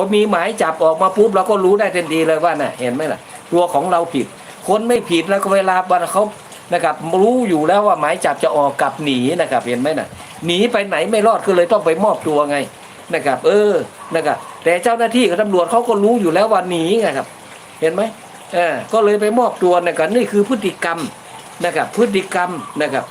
พอมีหมายจับออกมาปุ๊บเราก็รู้ได้ทันทีเลยว่าน่ะเห็นไหมล่ะ ตัวของเราผิด คนไม่ผิดแล้วก็เวลาวันเขานะครับรู้อยู่แล้วว่าหมายจับจะออกกลับหนีนะครับเห็นไหมน่ะหนีไปไหนไม่รอดก็เลยต้องไปมอบตัวไงนะครับ เออนะครับแต่เจ้าหน้าที่กับตำรวจเขาก็รู้อยู่แล้วว่าหนีไงครับ เห็นไหมเออก็เลยไปมอบตัวนะครับนี่คือพฤติกรรมนะครับพฤติกรรมนะครับ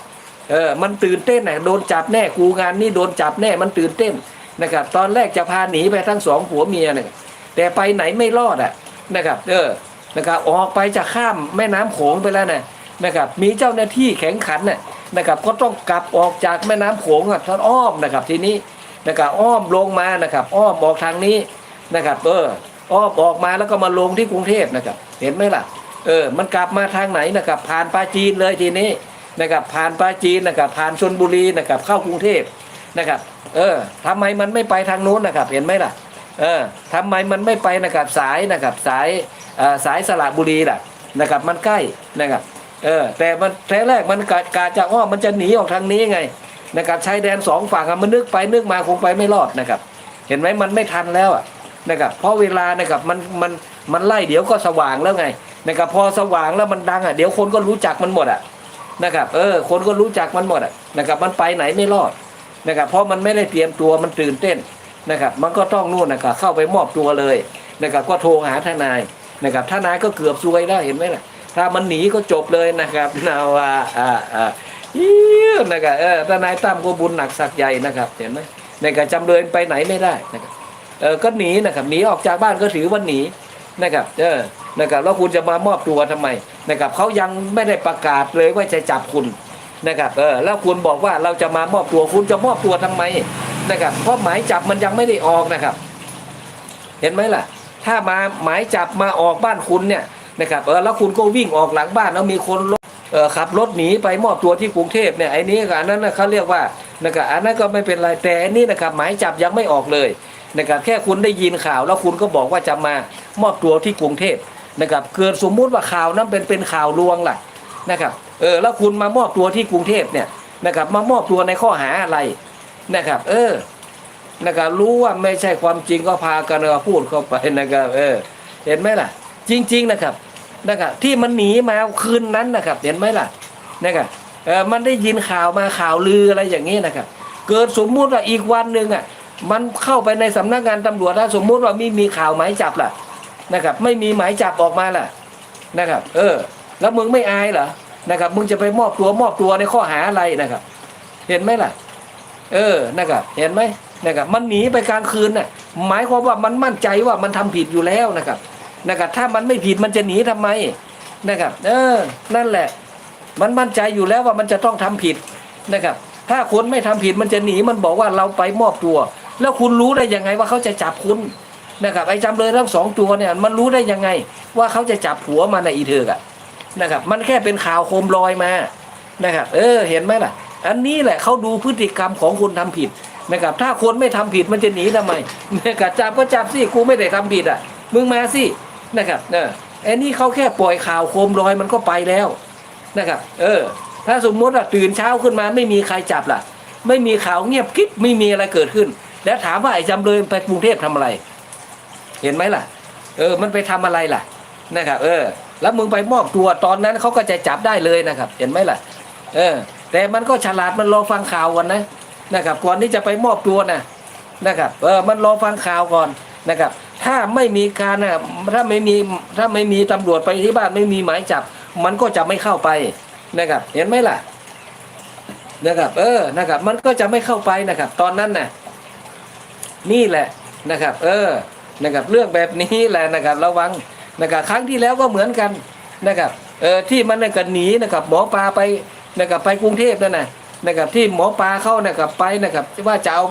เออมันตื่นเต้นนะโดนจับแน่กูงานนี่โดนจับแน่มันตื่นเต้น นะครับ ตอนแรกจะพาหนีไปทั้งสองผัวเมียเนี่ยแต่ไปไหนไม่รอดอะนะครับเออนะครับออกไปจะข้ามแม่น้ำโขงไปแล้วนะนะครับมีเจ้าหน้าที่แข็งขันน่ะนะครับก็ต้องกลับออกจากแม่น้ำโขงอะท่านอ้อมนะครับทีนี้นะครับอ้อมลงมานะครับ อ้อมออกทางนี้นะครับเอออ้อมออกมาแล้วก็มาลงที่กรุงเทพนะครับ เห็นไหมล่ะเออมันกลับมาทางไหนนะครับผ่านปาจีนเลยทีนี้นะครับผ่านปาจีนนะครับผ่านชนบุรีนะครับเข้ากรุงเทพ นะครับ เออทำไมมันไม่ไปทางนู้นนะครับ เห็นไหมล่ะ เออทำไมมันไม่ไปนะครับสายนะครับสายสายสระบุรีล่ะนะครับ มันใกล้นะครับ เออ แต่มันแท้แรกมันกะกาจะอ้อมมันจะหนีออกทางนี้ไงนะครับชายแดนสองฝั่งมันนึกไปนึกมาคงไปไม่รอดนะครับ เห็นไหมมันไม่ทันแล้วอะนะครับเพราะเวลานะครับมันมันมันไล่เดี๋ยวก็สว่างแล้วไงนะครับพอสว่างแล้วมันดังอะเดี๋ยวคนก็รู้จักมันหมดอะนะครับ เออ คนก็รู้จักมันหมดอะนะครับ มันไปไหนไม่รอด นะครับเพราะมันไม่ได้เตรียมตัวมันตื่นเต้นนะครับ มันก็ต้องนู่นนะครับเข้าไปมอบตัวเลยนะครับ ก็โทรหาทนายนะครับทนายก็เกือบซวยได้เห็นไหมล่ะ ถ้ามันหนีก็จบเลยนะครับนาว่าอ่าอ่าอิ้วนะครับเออทนายตั้มก็บุญหนักสักใหญ่นะครับเห็นไหมนะครับจำเลยไปไหนไม่ได้นะครับเออก็หนีนะครับหนีออกจากบ้านก็ถือว่าหนีนะครับเออนะครับแล้วคุณจะมามอบตัวทำไมนะครับเขายังไม่ได้ประกาศเลยว่าจะจับคุณ นะครับเออแล้วคุณบอกว่าเราจะมามอบตัวคุณจะมอบตัวทำไมนะครับเพราะหมายจับมันยังไม่ได้ออกนะครับ เห็นไหมล่ะ ถ้ามาหมายจับมาออกบ้านคุณเนี่ยนะครับเออแล้วคุณก็วิ่งออกหลังบ้านแล้วมีคนเออขับรถหนีไปมอบตัวที่กรุงเทพเนี่ยไอ้นี้กับอันนั้นเขาเรียกว่านะครับอันนั้นก็ไม่เป็นไรแต่อันนี้นะครับหมายจับยังไม่ออกเลยนะครับแค่คุณได้ยินข่าวแล้วคุณก็บอกว่าจะมามอบตัวที่กรุงเทพนะครับเกิดสมมุติว่าข่าวนั้นเป็นเป็นข่าวลวงล่ะนะครับ เออแล้วคุณมามอบตัวที่กรุงเทพเนี่ยนะครับมามอบตัวในข้อหาอะไรนะครับ เออนะครับรู้ว่าไม่ใช่ความจริงก็พากันเอาพูดเข้าไปนะครับ เออ เห็นไหมล่ะ จริง ๆนะครับนะครับที่มันหนีมาคืนนั้นนะครับ เห็นไหมล่ะนะครับเออมันได้ยินข่าวมาข่าวลืออะไรอย่างนี้นะครับ เกิดสมมุติว่าอีกวันหนึ่งอะมันเข้าไปในสำนักงานตำรวจถ้าสมมุติว่าไม่มีข่าวหมายจับล่ะนะครับ ไม่มีหมายจับออกมาล่ะนะครับ เออ แล้วมึงไม่อายเหรอ นะครับ มึงจะไปมอบตัวมอบตัวในข้อหาอะไรนะครับ เห็นไหมล่ะ เออนะครับเห็นไหมนะครับมันหนีไปกลางคืนน่ะหมายความว่ามันมั่นใจว่ามันทำผิดอยู่แล้วนะครับนะครับถ้ามันไม่ผิดมันจะหนีทำไมนะครับ เออ นั่นแหละ มันมั่นใจอยู่แล้วว่ามันจะต้องทำผิดนะครับ ถ้าคนไม่ทำผิดมันจะหนีมันบอกว่าเราไปมอบตัว แล้วคุณรู้ได้ยังไงว่าเขาจะจับคุณนะครับไอ้จำเลยทั้งสองตัวเนี่ย มันรู้ได้ยังไง ว่าเขาจะจับผัวมันในอีเถือกอะ นะครับ มันแค่เป็นข่าวโคมลอยมานะครับ เออ เห็นไหมล่ะ อันนี้แหละเขาดูพฤติกรรมของคนทำผิดนะครับ ถ้าคนไม่ทำผิดมันจะหนีทำไมนะครับจับก็จับสิกูไม่ได้ทำผิดอะ มึงมาสินะครับเออไอ้นี่เขาแค่ปล่อยข่าวโคมลอยมันก็ไปแล้วนะครับ เออ ถ้าสมมติว่าตื่นเช้าขึ้นมาไม่มีใครจับล่ะ ไม่มีข่าวเงียบกิ๊บไม่มีอะไรเกิดขึ้น แล้วถามว่าไอ้จำเลยไปกรุงเทพทำอะไร เห็นไหมล่ะ เออ มันไปทำอะไรล่ะ นะครับ เออ แล้วมึงไปมอบตัวตอนนั้นเขาก็จะจับได้เลยนะครับ เห็นไหมล่ะ เออ แต่มันก็ฉลาดมันรอฟังข่าวก่อนนะนะครับ ก่อนที่จะไปมอบตัวนะนะครับ เออมันรอฟังข่าวก่อนนะครับ ถ้าไม่มีการนะถ้าไม่มีถ้าไม่มีตำรวจไปที่บ้านไม่มีหมายจับ มันก็จะไม่เข้าไปนะครับ เห็นไหมล่ะนะครับ เออนะครับ มันก็จะไม่เข้าไปนะครับ ตอนนั้นน่ะนี่แหละนะครับ เออนะครับ เรื่องแบบนี้แหละนะครับ ระวัง นะครับครั้งที่แล้วก็เหมือนกันนะครับเออที่มันน่ะก็หนีนะครับหมอปลาไปนะครับไปกรุงเทพนั่นนะนะครับที่หมอปลาเข้านะครับไปนะครับว่าจะเอา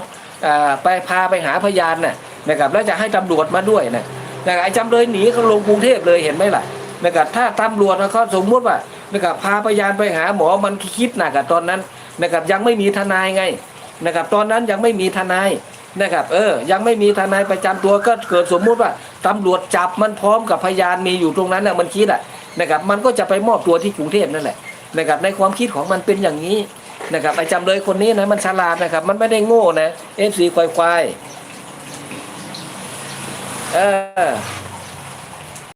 อ่าไปพาไปหาพยานน่ะนะครับแล้วจะให้ตำรวจมาด้วยนะนะครับไอ้จำเลยหนีเขาลงกรุงเทพเลยเห็นไหมล่ะนะครับถ้าตำรวจเขาสมมุติว่านะครับพาพยานไปหาหมอมันคิดหนักอะตอนนั้นนะครับยังไม่มีทนายไงนะครับตอนนั้นยังไม่มีทนาย นะครับเออยังไม่มีทนายประจำตัวก็เกิดสมมุติว่าตำรวจจับมันพร้อมกับพยานมีอยู่ตรงนั้นนะมันคิดอะนะครับมันก็จะไปมอบตัวที่กรุงเทพนั่นแหละนะครับในความคิดของมันเป็นอย่างนี้นะครับไอ้จำเลยคนนี้นะมันฉลาดนะครับ มันไม่ได้โง่นะเอฟซีควายควายเออ